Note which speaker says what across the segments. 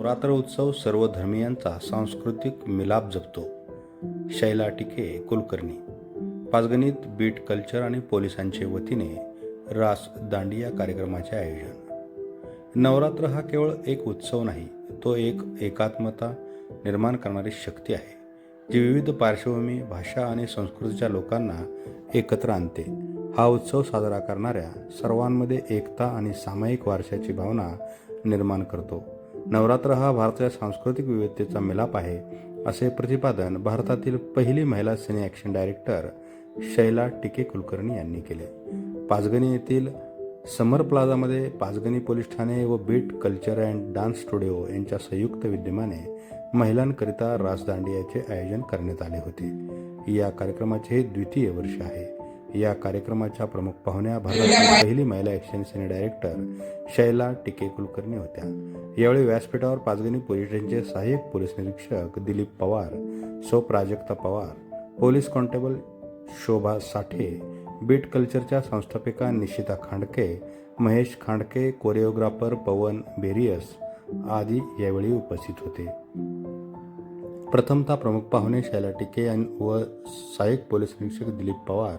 Speaker 1: नवरात्र उत्सव सर्व धर्मियांचा सांस्कृतिक मिलाप जपतो. शैला टिके कुलकर्णी. पाचगणित बीट कल्चर आणि पोलिसांचे वतीने रास दांडिया कार्यक्रमाचे आयोजन. नवरात्र हा केवळ एक उत्सव नाही तो एक एकात्मता निर्माण करणारी शक्ती आहे जी विविध पार्श्वभूमी भाषा आणि संस्कृतीच्या लोकांना एकत्र आणते. हा उत्सव साजरा करणाऱ्या सर्वांमध्ये एकता आणि सामायिक वारशाची भावना निर्माण करतो. नवरात्र हा भारताच्या सांस्कृतिक विविधतेचा मिलाप आहे असे प्रतिपादन भारतातील पहिली महिला cine action director Shaila Tike Kulkarni यांनी केले. पाचगणी येथील समर प्लाझामध्ये पाचगणी पोलीस ठाणे व beat culture and dance studio यांच्या संयुक्त विद्यमाने महिलांकरिता राजदांडियाचे आयोजन करण्यात आले होते. या कार्यक्रमाचे हे द्वितीय वर्ष आहे. या कार्यक्रमाच्या प्रमुख पाहुण्या भारतातील पहिली महिला action cine director Shaila Tike Kulkarni होत्या. यावेळी व्यासपीठावर पाचगणी पोलीस स्टेशनचे सहाय्यक पोलीस निरीक्षक Dilip Pawar so Prajakta Pawar police constable Shobha Sathe beat कल्चरच्या संस्थापिका निशिता खांडके महेश खांडके कोरिओग्राफर पवन बेरियस आदी यावेळी उपस्थित होते. प्रथमतः प्रमुख पाहुणे शैला टिके व सहाय्यक पोलीस निरीक्षक दिलीप पवार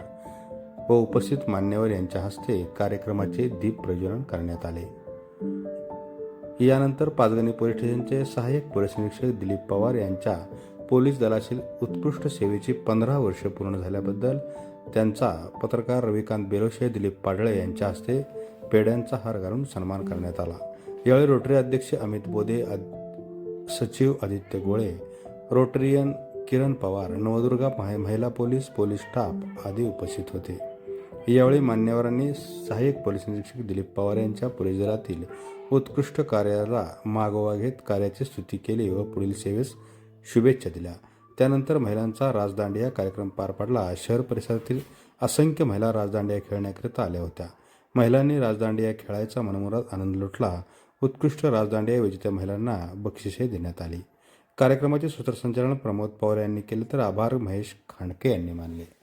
Speaker 1: व उपस्थित मान्यवर यांच्या हस्ते कार्यक्रमाचे दीप प्रज्वलन करण्यात आले. यानंतर पाचगणी पोलीस स्टेशनचे सहाय्यक पोलीस निरीक्षक दिलीप पवार यांच्या पोलीस दलातील उत्कृष्ट सेवेची पंधरा वर्ष पूर्ण झाल्याबद्दल त्यांचा पत्रकार रविकांत बेलोशे दिलीप पाडळे यांच्या हस्ते पेड्यांचा हार घालून सन्मान करण्यात आला. यावेळी रोटरी अध्यक्ष अमित बोदे अद- सचिव आदित्य गोळे रोटरियन किरण पवार नवदुर्गा महिला पोलीस पोलीस स्टाफ आदी उपस्थित होते. यावेळी मान्यवरांनी सहाय्यक पोलीस निरीक्षक दिलीप पवार यांच्या पोलीस दलातील उत्कृष्ट कार्याला मागोवा घेत कार्याची स्तुती केली व पुढील सेवेस शुभेच्छा दिल्या. त्यानंतर महिलांचा राजदांडिया कार्यक्रम पार पडला. शहर परिसरातील असंख्य महिला राजदांडिया खेळण्याकरिता आल्या होत्या. महिलांनी राजदांडिया खेळायचा मनमुराद आनंद लुटला. उत्कृष्ट राजदांडिया विजेत्या महिलांना बक्षिसे देण्यात आली. कार्यक्रमाचे सूत्रसंचालन प्रमोद पवार यांनी केले तर आभार. महेश खांडके यांनी मानले.